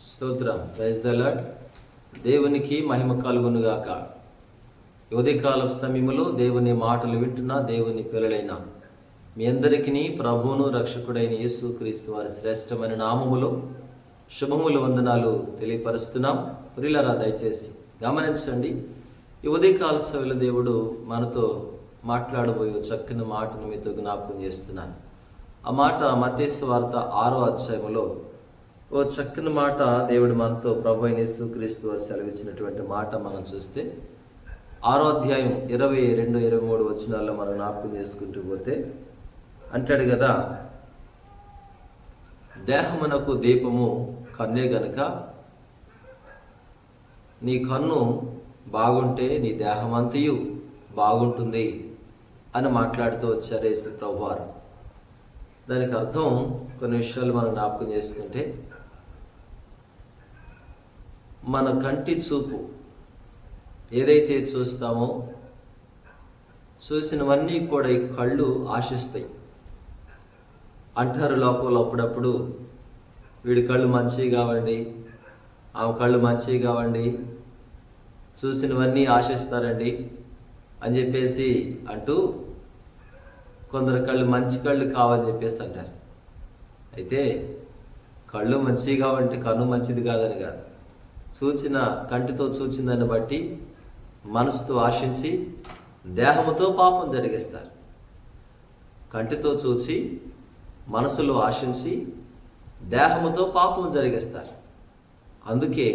స్తోత్రం. Praise the Lord. దేవునికి మహిమ కలుగునుగాక. ఉదయకాల సమయంలో దేవుని మాటలు వింటున్న దేవుని పిల్లలైన. మీ అందరికీ ప్రభువును రక్షకుడైన యేసు క్రీస్తు వారి శ్రేష్టమైన నామములో శుభములు వందనాలు తెలియపరుస్తున్నాం. ప్రిలరా దయచేసి గమనించండి. ఈ ఉదయకాల దేవుడు మనతో మాట్లాడబోయే చక్కని మాటను మీతో జ్ఞాపకం చేస్తున్నాను. ఆ మాట మతేసు వార్త ఆరో అధ్యాయంలో ఓ చక్కని మాట దేవుడు మనతో ప్రభు అయిన యేసుక్రీస్తు వారు సెలవిచ్చినటువంటి మాట మనం చూస్తే ఆరో అధ్యాయం ఇరవై రెండు ఇరవై మూడు వచనాల్లో మనం జ్ఞాపకం చేసుకుంటూ పోతే అంటాడు కదా దేహమునకు దీపము కన్నే గనుక నీ కన్ను బాగుంటే నీ దేహమంతయు బాగుంటుంది అని మాట్లాడుతూ వచ్చారు యేసు దానికి అర్థం కొన్ని విషయాలు మనం జ్ఞాపకం చేసుకుంటే మన కంటి చూపు ఏదైతే చూస్తామో చూసినవన్నీ కూడా ఈ కళ్ళు ఆశిస్తాయి. అంటారు లోకంలో అప్పుడప్పుడు వీడి కళ్ళు మంచివి కావండి ఆమె కళ్ళు మంచివి కావండి చూసినవన్నీ ఆశిస్తారండి అని చెప్పేసి అంటూ కొందరు కళ్ళు మంచి కళ్ళు కావని చెప్పేసి అంటారు. అయితే కళ్ళు మంచివి కావంటే కన్ను మంచిది కాదని కాదు. చూచిన కంటితో చూచిన దాన్ని బట్టి మనసుతో ఆశించి దేహముతో పాపం జరిగిస్తారు. కంటితో చూచి మనసులో ఆశించి దేహముతో పాపం జరిగిస్తారు. అందుకే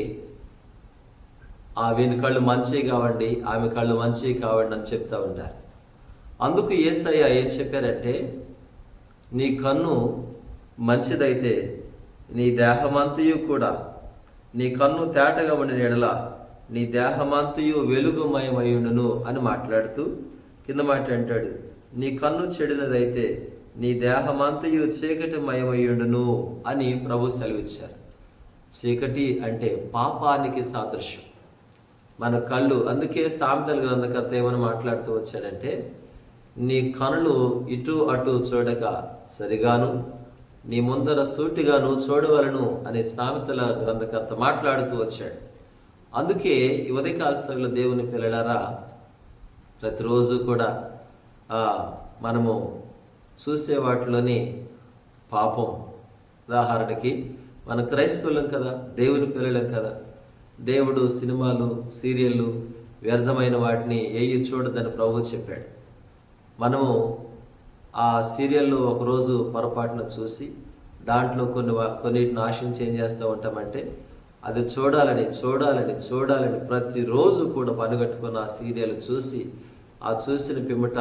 ఆ వీని కళ్ళు మంచివి కావండి ఆమె కళ్ళు మంచివి కావండి అని చెప్తూ ఉంటారు. అందుకు ఏసయ్య ఏం చెప్పారంటే నీ కన్ను మంచిదైతే నీ దేహమంతయు కూడా నీ కన్ను తేటగా ఉండిన ఎడల నీ దేహమంతయు వెలుగుమయమయుండును అని మాట్లాడుతూ కింద మాట అంటాడు. నీ కన్ను చెడినదైతే నీ దేహమంతయు చీకటి మయమయ్యుండును అని ప్రభు సెలవిచ్చారు. చీకటి అంటే పాపానికి సాదృశ్యం. మన కళ్ళు అందుకే సామెతల గ్రంథకర్త ఏమని మాట్లాడుతూ వచ్చాడంటే నీ కనులు ఇటు అటు చూడక సరిగాను నీ ముందర సూటిగాను చూడవలను అనే సామెతల గ్రంథకర్త మాట్లాడుతూ వచ్చాడు. అందుకే ఈ ఉదయకాల సభలో దేవుని పిల్లలారా ప్రతిరోజు కూడా మనము చూసే వాటిలోనే పాపం. ఉదాహరణకి మన క్రైస్తవులం కదా దేవుని పిల్లలం కదా. దేవుడు సినిమాలు సీరియళ్ళు వ్యర్థమైన వాటిని ఏయి చూడదని ప్రభు చెప్పాడు. మనము ఆ సీరియల్లో ఒకరోజు పొరపాటున చూసి దాంట్లో కొన్ని కొన్నిటిని ఆశించి ఏం చేస్తూ ఉంటామంటే అది చూడాలని చూడాలని చూడాలని ప్రతిరోజు కూడా పనిగట్టుకున్న ఆ సీరియల్ చూసి ఆ చూసిన పిమ్మట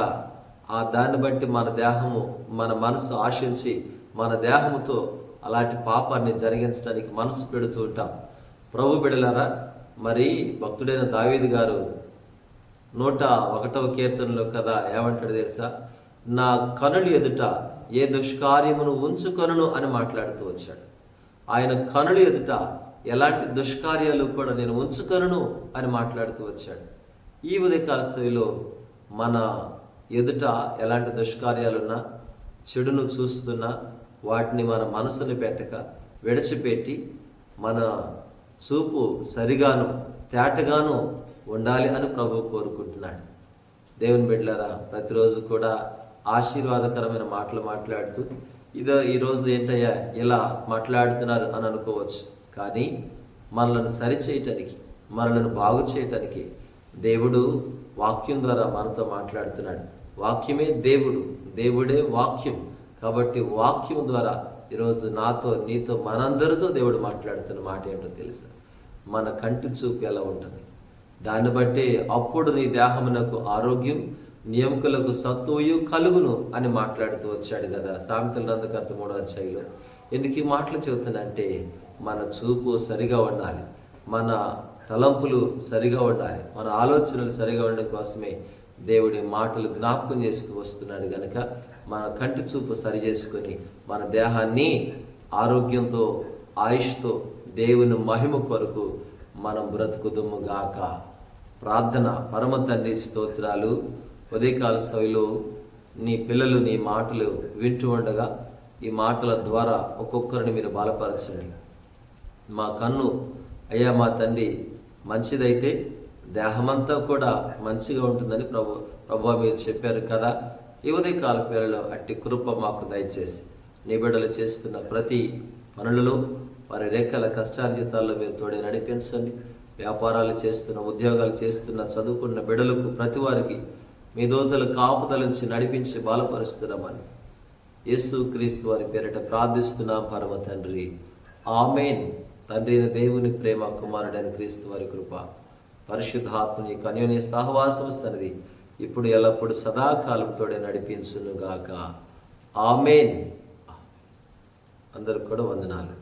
ఆ దాన్ని బట్టి మన దేహము మన మనసు ఆశించి మన దేహముతో అలాంటి పాపాన్ని జరిగించడానికి మనసు పెడుతూ ఉంటాం. ప్రభు బిడలారా మరి భక్తుడైన దావీది గారు నూట ఒకటవ కీర్తనలో కదా ఏమంటాడు తెలుసా? నా కనులు ఎదుట ఏ దుష్కార్యమును ఉంచుకొనను అని మాట్లాడుతూ వచ్చాడు. ఆయన కనులు ఎదుట ఎలాంటి దుష్కార్యాలు కూడా నేను ఉంచుకొనను అని మాట్లాడుతూ వచ్చాడు. ఈ ఉదయకాల శైలిలో మన ఎదుట ఎలాంటి దుష్కార్యాలున్నా చెడును చూస్తున్నా వాటిని మన మనసుని పెట్టక విడిచిపెట్టి మన చూపు సరిగాను తేటగాను ఉండాలి అని ప్రభు కోరుకుంటున్నాడు. దేవుని బిడ్డలారా ప్రతిరోజు కూడా ఆశీర్వాదకరమైన మాటలు మాట్లాడుతూ ఇదో ఈరోజు ఏంటయ్యా ఇలా మాట్లాడుతున్నారు అని అనుకోవచ్చు. కానీ మనలను సరిచేయటానికి మనలను బాగు చేయటానికి దేవుడు వాక్యం ద్వారా మనతో మాట్లాడుతున్నాడు. వాక్యమే దేవుడు దేవుడే వాక్యం. కాబట్టి వాక్యం ద్వారా ఈరోజు నాతో నీతో మనందరితో దేవుడు మాట్లాడుతున్న మాట ఏంటో తెలుసా? మన కంటి చూపు ఎలా ఉంటుంది? దాన్ని బట్టి అప్పుడు నీ దేహమునకు ఆరోగ్యం నియమకులకు సత్తువు కలుగును అని మాట్లాడుతూ వచ్చాడు కదా. సామెతల నందుకర్త మూడో అధ్యాయంలో ఎందుకు ఈ మాటలు చెబుతున్నంటే మన చూపు సరిగా ఉండాలి మన తలంపులు సరిగా ఉండాలి మన ఆలోచనలు సరిగా ఉండడం కోసమే దేవుడి మాటలు జ్ఞాపకం చేస్తూ వస్తున్నాడు గనక మన కంటి చూపు సరి చేసుకొని మన దేహాన్ని ఆరోగ్యంతో ఆయుష్తో దేవుని మహిమ కొరకు మనం బ్రతుకుదుము గాక. ప్రార్థన పరమ తండ్రి స్తోత్రాలు. ఉదయకాల సభలో నీ పిల్లలు నీ మాటలు వింటూ ఉండగా ఈ మాటల ద్వారా ఒక్కొక్కరిని మీరు బలపరచండి. మా కన్ను అయ్యా మా తండ్రి మంచిదైతే దేహమంతా కూడా మంచిగా ఉంటుందని ప్రభు ప్రభు మీరు చెప్పారు కదా. ఈ ఉదయకాల పేరులో అట్టి కృప మాకు దయచేసి నీ బిడ్డలు చేస్తున్న ప్రతి పనులలో వారి రెక్కల కష్టార్జితాల్లో మీరు తోడే నడిపించండి. వ్యాపారాలు చేస్తున్న ఉద్యోగాలు చేస్తున్న చదువుకున్న బిడలకు ప్రతి వారికి మీ దోతలు కాపుదల నుంచి నడిపించి బలపరుస్తున్నామని యేసు క్రీస్తు వారి పేరిట ప్రార్థిస్తున్నాం పరమ తండ్రి. ఆమెన్. తండ్రి అయిన దేవుని ప్రేమ కుమారుడైన క్రీస్తు వారి కృప పరిశుద్ధాత్మని కన్యోని సహవాసం సన్నది ఇప్పుడు ఎల్లప్పుడు సదాకాలంతోడే నడిపించునుగాక. ఆమెన్. అందరికి కూడా వందనాలు.